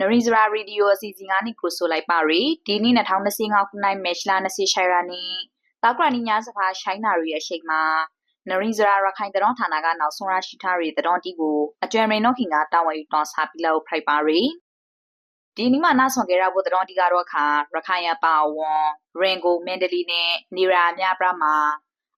နရီဇရာရေဒီယိုအစီအစဉ်ကနေကိုဆိုလိုက်ပါရီဒီနေ့2025ခုနှစ်မက်လ20ရှိုင်ရာနီတောက်ကရနီညာစဖာရှိုင်းနာရီရဲ့ရှိတ်မှာနရီဇရာရခိုင်တရောဌာနကနောက်ဆုံးရရှိထားရီတရောတီကိုအကျွမ်းရိန်နော့ခင်ကတာဝန်ယူတောင်းစားပြီးလောက်ဖိုက်ပါရီဒီနေ့မှနားဆွန်ကြရဖို့တရောတီကတော့ခါရခိုင်ရပါဝွန်ရင်ကိုမန်ဒလီနဲ့နေရာအများပြမှာ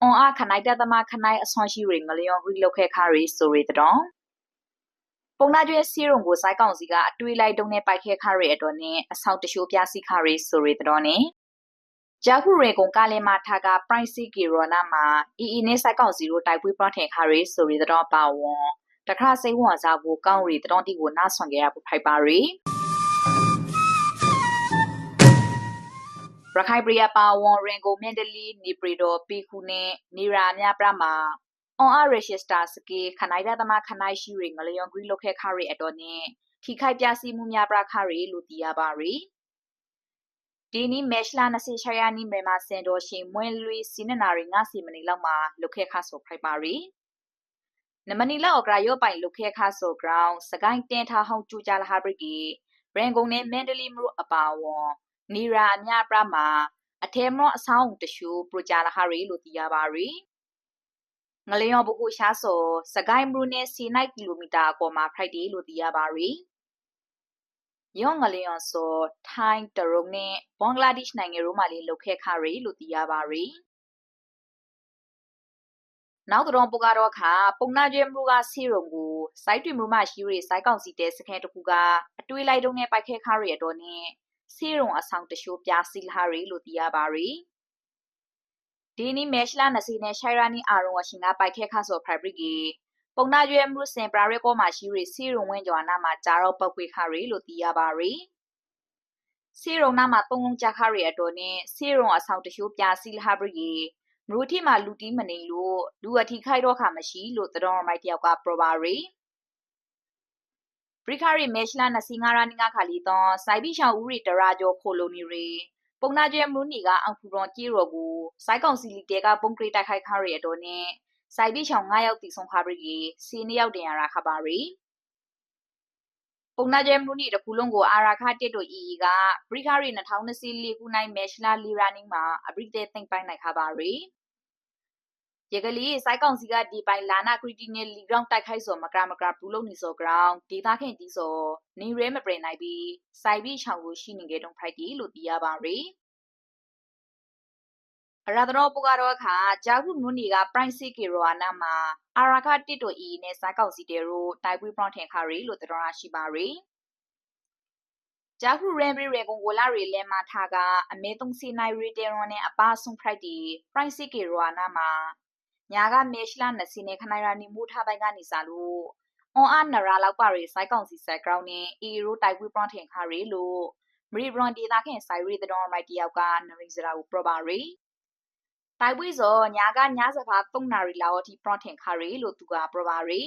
အွန်အားခနိုင်တဲ့သမားခနိုင်အဆွန်ရှိရီငလျော်ဂရီလောက်ခဲခါရီဆိုရီတရော ပုံနာကျွဲစီရုံကိုစိုက်ကောင်စီကအတွေးလိုက်တုံးနဲ့ပိုက်ခဲခရဲအတွက်နဲ့အဆောက်တရှိုးပြစီခရဲဆိုရတဲ့တော့နဲ့ဂျာခုရေကွန်ကလည်းမထားက price ကီရိုနာမှာအီအီနဲ့စိုက်ကောင်စီတို့တိုက်ပွဲပြထင်ခရဲဆိုရတဲ့တော့ပါဝွန်တခါစိတ်ဝင်စားဖို့ကောင်းရီတောင်းတီကိုနားဆွန်ကြရဖို့ဖိုက်ပါရီရခိုင်ပရိယပါဝွန်ရင်ကိုမန်ဒလီနီပရီဒိုပီခုနဲ့နီရာမြပရမှာ အွန်အားရရှစ်စတာစကေခနိုင်တဲ့သမားခနိုင်ရှိရီငလျော်ဂရီလုခဲခရီအတော်နဲ့ထိခိုက်ပြစီမှုများပြခရီလို့သိရပါရီဒီနီမက်ရှလာနစီချယာနီမြန်မာစင်တော်ရှင်မွင်လွီစီနနာရီငါစီမနီလောက်မှာလုခဲခဆိုဖိုက်ပါရီနမနီလောက်အကရာရောပိုင်လုခဲခဆိုဂရောင်းစကိုင်းတင်ထားဟောင်းကျူကြလာဟာဘရီကီဘရန်ကုန်နဲ့မန်ဒလီမရုအပါဝွန်နီရာအမြပရမှာအထဲမအဆောင်တရှူပရိုကြလာဟာရီလို့သိရပါရီ ငလျော်ဘခုရှားစောစကိုင်းဘရူနဲ့စီနိုက်ကီလိုမီတာအပေါ်မှာဖရိုက်တယ်လို့သိရပါရီယောငလျော်စောထိုင်းတရုံနဲ့ဘင်္ဂလားဒေ့ရှ်နိုင်ငံရိုးမှာလေးလုတ်ခဲခရီလို့သိရပါရီနောက်တော့ပကတော့ခါပုံနာကျဲမှုကစီရုံကိုစိုက်တွင်မှုမှရှိရစိုက်ကောင်စီတဲစခဲတခုကအတွေးလိုက်တုံးနဲ့ပိုက်ခဲခရီအတော်နဲ့စီရုံအဆောင်တရှိုးပြစီလာရီလို့သိရပါရီ ဒီနီမဲရှလာနစီနဲ့ရှိုင်ရာနီအာရုံဝရှင်ကပိုက်ခဲခါဆိုဖရိုက်ဘရစ်ကီပုံနာရွယ်မှုစင်ပရာရဲကောမှာရှိရီစီရုံဝင်းကျော်နာမှာဂျာတော့ပောက်ခွေခါရီလို့သိရပါရီစီရုံနာမှာတုံးလုံးကြခါရီအတော်နဲ့စီရုံအဆောင်တရှိုးပြစီလဟာဘရစ်ကီမရူတီမှာလူတီးမနေလို့လူအထိခိုက်တော့ခါမရှိလို့တတော်မိုက်တယောက်ကပရပါရီပရိခရီမဲရှလာနစီငါရာနီငါခါလီတော့စိုက်ပြီးရှောင်းဦးရီတရာကျော်ခိုလိုနီရီ ပုံနာကျဲမလူနီကအောင်ဖူရောကြေရောကိုစိုက်ကောင်စီလီတဲကပုံကရိတိုက်ခိုက်ခါရရတော့နဲ့စိုက်ပြီးချောင်း9ယောက်တီဆုံးခါပရီစီ2ယောက်တင်ရတာခပါရီပုံနာကျဲမလူနီတခုလုံးကိုအာရာခတစ်တို့အီကပရိခရီ2024ခုနိုင်မဲရှလာလီရာနင်းမှာအပရိတဲသိမ့်ပိုင်းနိုင်ခပါရီ ရကလေးစိုက်ကောင်စီကဒီပိုင်လာနာခရီတီနယ်လီဂရောင်းတိုက်ခိုက်စောမကရမကရဘူးလုံးနေစောဂရောင်းဒေတာခင်တီစောနေရဲမပရင်နိုင်ပြီးစိုက်ပြီးချောင်းကိုရှိနေကြတုံဖိုက်တီလို့သိရပါရီအရာတော်ပကတော့ခါဂျာခုနုနီက price ကေရောအနာမှာအာရာခတစ်တိုအီနဲ့စိုက်ကောင်စီတဲရိုတိုက်ပွဲပရောင်းထင်ခါရီလို့တော်ရရှိပါရီဂျာခုရန်ဘရီရေကွန်ကိုလာရီလဲမှာထားကအမဲသုံးစီနိုင်ရီတဲရွန်နဲ့အပါဆုံးဖိုက်တီ price ကေရောအနာမှာ ညာကမေရှလာနစီနေခနိုင်ရာနီမူထားပိုင်းကနေစားလို့အွန်အားနရာလောက်ပါရီစိုက်ကောင်စီဆက်ဂရောင်းနဲ့အီရိုတိုက်ပွဲပရောင်းထင်ခါရီလို့မရီဘရွန်ဒေတာခင်ဆိုင်ရီတတော်မိုက်တယောက်ကနရီစရာကိုပရပါရီတိုက်ပွဲစောညာကညာစဖာ3နာရီလောက်အထိပရောင်းထင်ခါရီလို့သူကပရပါရီ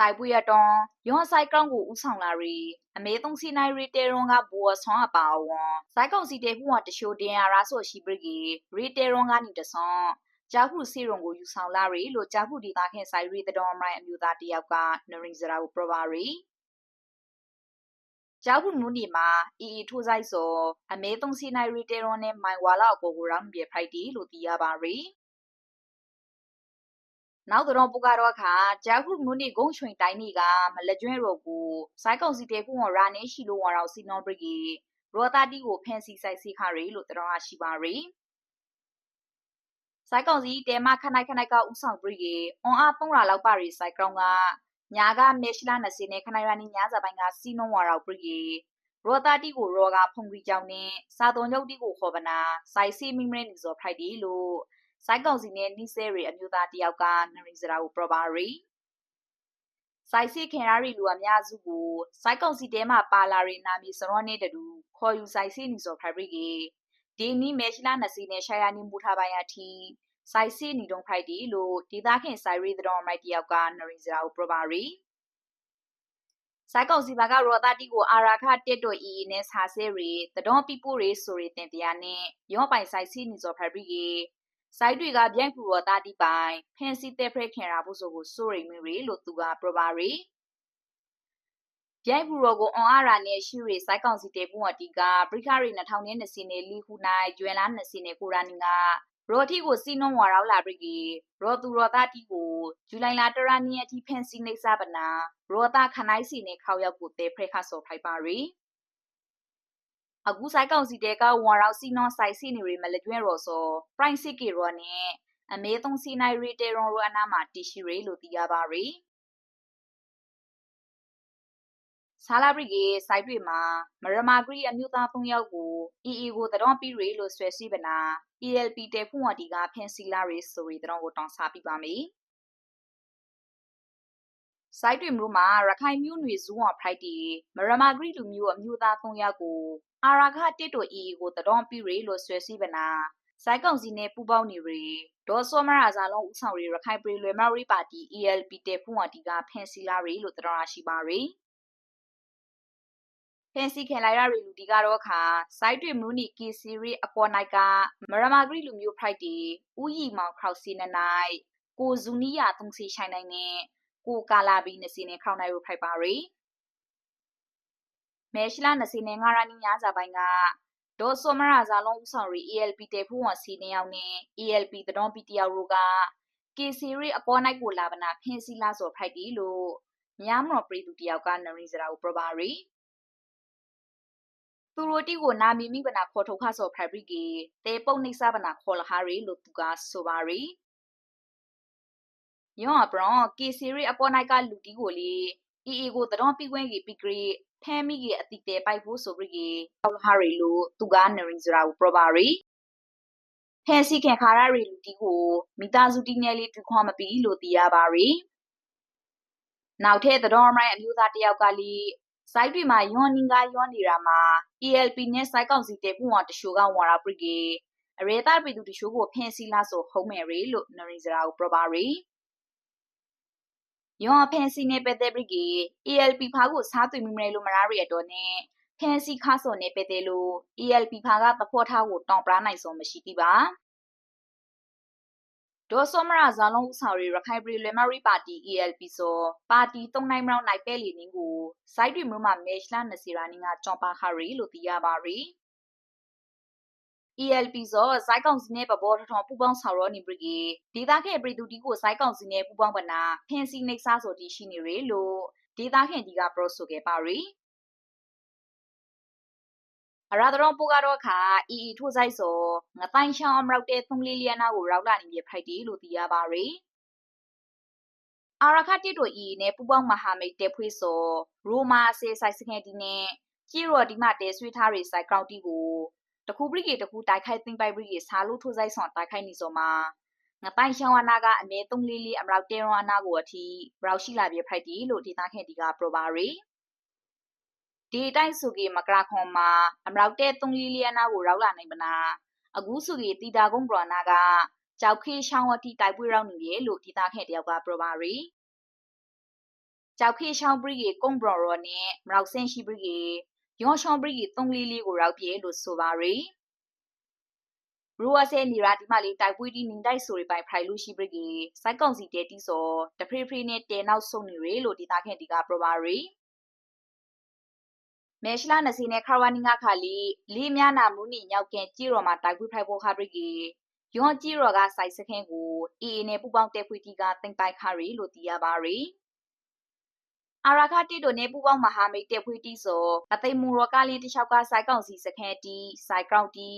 တိုက်ပွဲရတော့ရွန်ဆိုင်ကောင်ကိုဥဆောင်လာရီအမေသုံးစီနိုင်ရီတေရွန်ကဘူဝဆွန်အပါဝွန်စိုက်ကောင်စီတေဟူဝတရှိုတင်ရရာဆိုရှိပရီရီတေရွန်ကနေတဆွန် ဂျာခုစီရုံကိုယူဆောင်လာရီလို့ဂျာခုဒေတာခင်ဆိုင်ရီတတော်မိုင်းအမျိုးသားတယောက်ကနရီဇရာကိုပရပါရီဂျာခုနူနီမှာအီအီထိုးဆိုင်စောအမဲသုံးစီနိုင်ရီတေရွန်နဲ့မိုင်ဝါလာကိုကိုရောင်းပြေဖိုက်တီလို့သိရပါရီနောက်တော့ပူကတော့ခါဂျာခုနူနီဂုံချွင်တိုင်းနီကမလကျွဲရောကိုစိုက်ကောင်စီတေခုဝရာနေရှိလို့ဝါရောက်စီနော်ဘရီရောတာတီကိုဖန်စီဆိုင်စီခါရီလို့တတော်ရှိပါရီ စိုက်ကောင်စီတဲမခနိုင်ခနိုင်ကဥဆောင်ပြီးရေအွန်အား300လောက်ပါရီစိုက်ကောင်ကညာကမေရှလာနစီနဲ့ခနိုင်ရနီညာစာပိုင်းကစီနုံဝါရောက်ပြီးရေရောတာတီကိုရောကဖုန်ကြီးကြောင်းနဲ့စာသွန်ချုပ်တီကိုခေါ်ပနာစိုက်စီမိမရနီဇော်ဖိုက်ဒီလို့စိုက်ကောင်စီနဲ့နီဆဲရီအမျိုးသားတယောက်ကနရီစရာကိုပရပါရီစိုက်စီခင်ရာရီလူအများစုကိုစိုက်ကောင်စီတဲမှာပါလာရီနာမီစရောနဲ့တူခေါ်ယူစိုက်စီနီဇော်ဖိုက်ရီကေ ဒီနီမဲရှလာနစီနဲ့ရှာယာနီမူထားပိုင်းအထိစိုက်စီနီတုံဖိုက်တီလို့ဒေသခင်ဆိုင်ရီတော်မိုက်တယောက်ကနရီဇရာကိုပရပါရီစိုက်ကောင်စီဘာကရောတာတီကိုအာရာခတက်တိုအီနဲ့ဆာဆဲရီတတော်ပီပိုရီဆိုရီတင်တရားနဲ့ရောပိုင်ဆိုင်စီနီဇော်ဖက်ဘရီကေစိုက်တွေကဗျိုက်ဖူရောတာတီပိုင်ဖန်စီတဲဖရက်ခင်ရာဖို့ဆိုကိုဆိုရီမီရီလို့သူကပရပါရီ ရိုက်ဘူရောကိုအွန်အားရာနဲ့ရှိရီစိုက်ကောင်စီတေပူအတီကပရိခရီ2020နဲ့လီခုနိုင်ကျွဲလား20နဲ့ကိုရာနီကရော်တီကိုစီနွန်ဝါရောက်လာပြီကြီးရော်သူရော်သားတီကိုဇူလိုင်လတရနီအထိဖန်စီနေစားပနာရော်သားခနိုင်စီနဲ့ခေါရောက်ကိုတေဖရခဆော်ဖိုက်ပါရီအခုဆိုင်ကောင်စီတဲကဝါရောက်စီနော်ဆိုင်စီနေရီမလကျွဲရော်စော price ကီရောနဲ့အမေသုံးစီနိုင်ရီတေရွန်ရောအနာမှာတီရှိရီလို့သိရပါရီ ဆာလာဘရီကေစိုက်တွေမှာမရမာဂရီအမျိုးသား၃ယောက်ကို EE ကိုတတော်ပြီးရီလို့ဆွဲစီးပနာ ELP တဲဖုန်ဝတီကဖင်စီလာရီဆိုရီတတော်ကိုတောင်းစားပြပါမယ်စိုက်တွေမျိုးမှာရခိုင်မျိုးနွေဇူးဝဖရိုက်တီမရမာဂရီလူမျိုးအမျိုးသား၃ယောက်ကိုအာရာခတစ်တို EE ကိုတတော်ပြီးရီလို့ဆွဲစီးပနာစိုက်ကောင်စီနဲ့ပူပေါင်းနေရီဒေါ်စောမရာဇာလုံးဦးဆောင်ရီရခိုင်ပြည်လွယ်မရီပါတီ ELP တဲဖုန်ဝတီကဖင်စီလာရီလို့တတော်ရရှိပါရီ ဖန်စီခင်လိုက်ရရီလူဒီကတော့ခါစိုက်တွေမူနီကီစီရီအပေါ်နိုင်ကမရမာဂရီလူမျိုးဖရိုက်တီဥယီမောင်ခေါစီနနိုင်ကိုဇူနီယာသုံးစီဆိုင်နိုင်နဲ့ကိုကာလာဘီနစီနဲ့ခေါနိုင်ရဖိုက်ပါရီမဲရှလာနစီနဲ့ငါရနီညာစာပိုင်းကဒေါ်ဆိုမရာဇာလုံးဦးဆောင်ရီ ELP တေဖူးဝန်စီနေအောင်နဲ့ ELP တတော်ပီတယောက်တို့ကကီစီရီအပေါ်နိုင်ကိုလာဗနာဖင်စီလာဆိုဖိုက်တီလို့မြားမတော်ပရီသူတယောက်ကနရီစရာကိုပြပါရီ သူရိုတီကိုနာမီမိပနာခေါ်ထုတ်ခါဆော်ဖက်ဘရစ်ကီတေပုတ်နိစ္စပနာခေါ်လဟာရီလို့သူကဆိုပါရီယောအပရောကီစီရီအပေါ်နိုင်ကလူတီကိုလေအီအီကိုတတော်ပြီးခွင့်ကြီးပြီးကရီဖဲမိကြီးအတိတဲပိုက်ဖို့ဆိုပြီးကြီးခေါ်လဟာရီလို့သူကနရီစရာကိုပြပါရီဖဲစီခင်ခါရရီလူတီကိုမိသားစုတီငယ်လေးတူခေါ်မပြီးလို့သိရပါရီနောက်ထပ်တော်မိုင်းအမျိုးသားတယောက်ကလေး စိုက်တွေမှာယွန်နင်ကယွန်နေတာမှာ ELP နဲ့စိုက်ကောင်စီတေပူဝတရှိုးကဝါရာပရိကေအရေတာပြည်သူတရှိုးကိုဖင်စီလာဆိုဟုံးမယ်ရီလို့နရီစရာကိုပြပါရီယွန်ဖင်စီနဲ့ပတဲ့ပရိကေ ELP ဖားကိုစားသွေးမိမလဲလို့မရရတော့နဲ့ဖင်စီခါဆိုနဲ့ပတဲ့လို့ ELP ဖားကသဖောထားကိုတောင်းပရာနိုင်ဆုံးမရှိတိပါ ဒေါ်စောမရာဇာလုံးဦးဆောင်ရီရခိုင်ပြည်လွယ်မရီပါတီ ELP ဆိုပါတီတုံနိုင်မလောက်နိုင်ပဲလီနင်းကိုစိုက်တွေမျိုးမှာမေရှလာနစီရာနင်းကကြောင်ပါခရီလို့သိရပါရီ ELP ဆိုစိုက်ကောင်စီနဲ့ပဘောထထောင်ပူပေါင်းဆောင်ရောနေပြီဒေတာခဲပြည်သူတီကိုစိုက်ကောင်စီနဲ့ပူပေါင်းပနာဖင်စီနေစားဆိုတီရှိနေရလို့ဒေတာခဲတီကပရောဆိုခဲ့ပါရီ အရာတော်ပူကတော့ခါအီအီထိုးဆိုင်စောငတိုင်ရှောင်းအမရောက်တဲ့သုံးလေးလျနာကိုရောက်လာနေပြဖိုက်တီလို့သိရပါရီအာရခတိတို့ဤနဲ့ပူပေါင်းမဟာမိတ်တဲဖွေးစောရိုမာအစေဆိုင်စခဲတီနဲ့ကြည်ရော်ဒီမတဲဆွေးထားရီဆိုင်ကောက်တီကိုတခုပရိကေတခုတိုက်ခိုက်သိမ့်ပိုက်ပရိကေစားလို့ထိုးဆိုင်ဆောင်တိုက်ခိုက်နေစောမှာငပိုင်ရှောင်းအနာကအမဲသုံးလေးလေးအမရောက်တဲရောအနာကိုအထိရောက်ရှိလာပြဖိုက်တီလို့ဒေတာခဲတီကပရိုပါရီ ဒီတိုက်စုကေမကရာခွန်မှာအမရောက်တဲ့သုံးလီလီယနာကိုရောက်လာနိုင်မနာအခုစုကေတီတာကုန်းပရနာကကြောက်ခေရှောင်းဝတိတိုက်ပွဲရောက်နေပြီလို့ဒီသားခဲ့တယောက်ကပြောပါရီကြောက်ခေရှောင်းပရိကေကုန်းပရရောနဲ့မရောက်စင်ရှိပရိကေယောရှောင်းပရိကေသုံးလီလီကိုရောက်ပြီလို့ဆိုပါရီရူဝဆဲနီရာဒီမလေးတိုက်ပွဲတီနင်းတိုက်ဆိုရပိုင်ဖရိုင်လူရှိပရိကေစိုက်ကောင်စီတဲတီစောတဖရီဖရီနဲ့တဲနောက်ဆုံနေရလို့ဒီသားခဲ့ဒီကပြောပါရီ မဲရှလာနစီနဲ့ခါဝနီငါခါလီလီမြနာမူနီညောက်ကင်ကြည်ရော်မှာတိုက်ခွေဖိုက်ဖို့ခါပရိကေယွန်ကြည်ရော်ကစိုက်စခင်းကိုအေအေနဲ့ပူပေါင်းတဲခွေတီကတင်ပိုက်ခါရီလို့သိရပါရီအာရာခတိတို့နဲ့ပူပေါင်းမဟာမိတ်တဲခွေတီဆိုအသိမူရောကလင်းတလျှောက်ကစိုက်ကောင်စီစခင်းတီစိုက်ကောက်တီ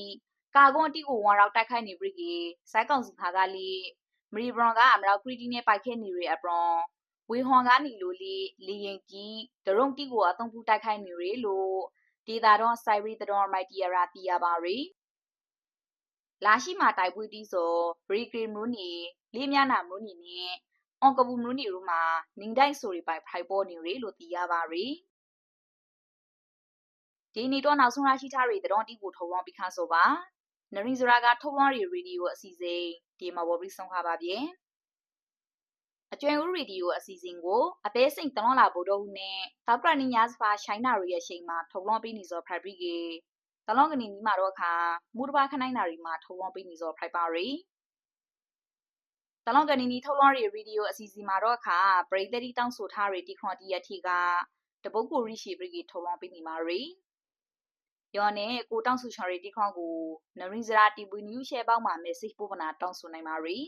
ကာကွန်တီကိုဝန်ရောက်တိုက်ခိုက်နေပြီကေစိုက်ကောင်စီခါကလီမရီဘရွန်ကအမရောက်ခရီတီနဲ့ပိုက်ခဲနေရအပရွန် ဝေဟွန်ကနေလိုလေလေရင်ကြီးဒရုံတီကိုအသုံးပြုတိုက်ခိုက်နေရလို့ဒေတာတော့ဆိုင်ရီတတော်မိုက်တီယာရာတီယာပါရီလာရှိမှာတိုက်ပွဲတီးဆိုဘရီကရီမူနီလေးမြနာမူနီနဲ့အွန်ကဘူမူနီရူမှာနင်းတိုက်ဆိုရီပိုင်ဖိုင်ပေါ်နေရလို့သိရပါရီဒီနီတော့နောက်ဆုံးရရှိထားရီတတော်တီကိုထုံလောင်းပြီးခါဆိုပါနရီဇရာကထုံလောင်းရီရေဒီယိုအစီအစဉ်ဒီမှာပေါ်ပြီးဆုံးခါပါဗျ။ အကျွမ်းဦးရေဒီယိုအစီအစဉ်ကိုအပဲစိန်တလွန်လာဗိုလ်တို့နဲ့တောက်ကရနီညာစပါရှိုင်းနာရီရဲ့ရှိန်မှာထုတ်လွှင့်ပေးနေစောဖရိုက်ပြီးကေတလွန်ကနီနီမှာတော့အခါမူတပါခနိုင်နာရီမှာထုတ်လွှင့်ပေးနေစောဖရိုက်ပါရီတလွန်ကနီနီထုတ်လွှင့်ရီရေဒီယိုအစီအစဉ်မှာတော့အခါပရိသတ်တီတောင်းဆိုထားရီတီခွန်တီရတီကတပုတ်ကိုရိရှိပရိကေထော်လောင်းပေးနေမှာရီယောနဲ့ကိုတောင်ဆူချော်ရီတီခေါန်ကိုနရင်းစရာတီပူနျူရှဲပေါက်မှာ message ပို့ပနာတောင်းဆိုနိုင်ပါရီ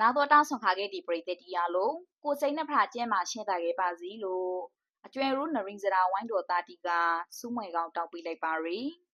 နာတော့တောင်းဆွန်ခါခဲ့ဒီပရိသတ်တီယာလုံးကိုစိတ်နှဖရာကျဲမှာရှင်းတာခဲ့ပါစီလို့အကျွဲရိုးနရင်းစရာဝိုင်းတော်တာတီကစူးမွေကောင်တောက်ပေးလိုက်ပါရီ။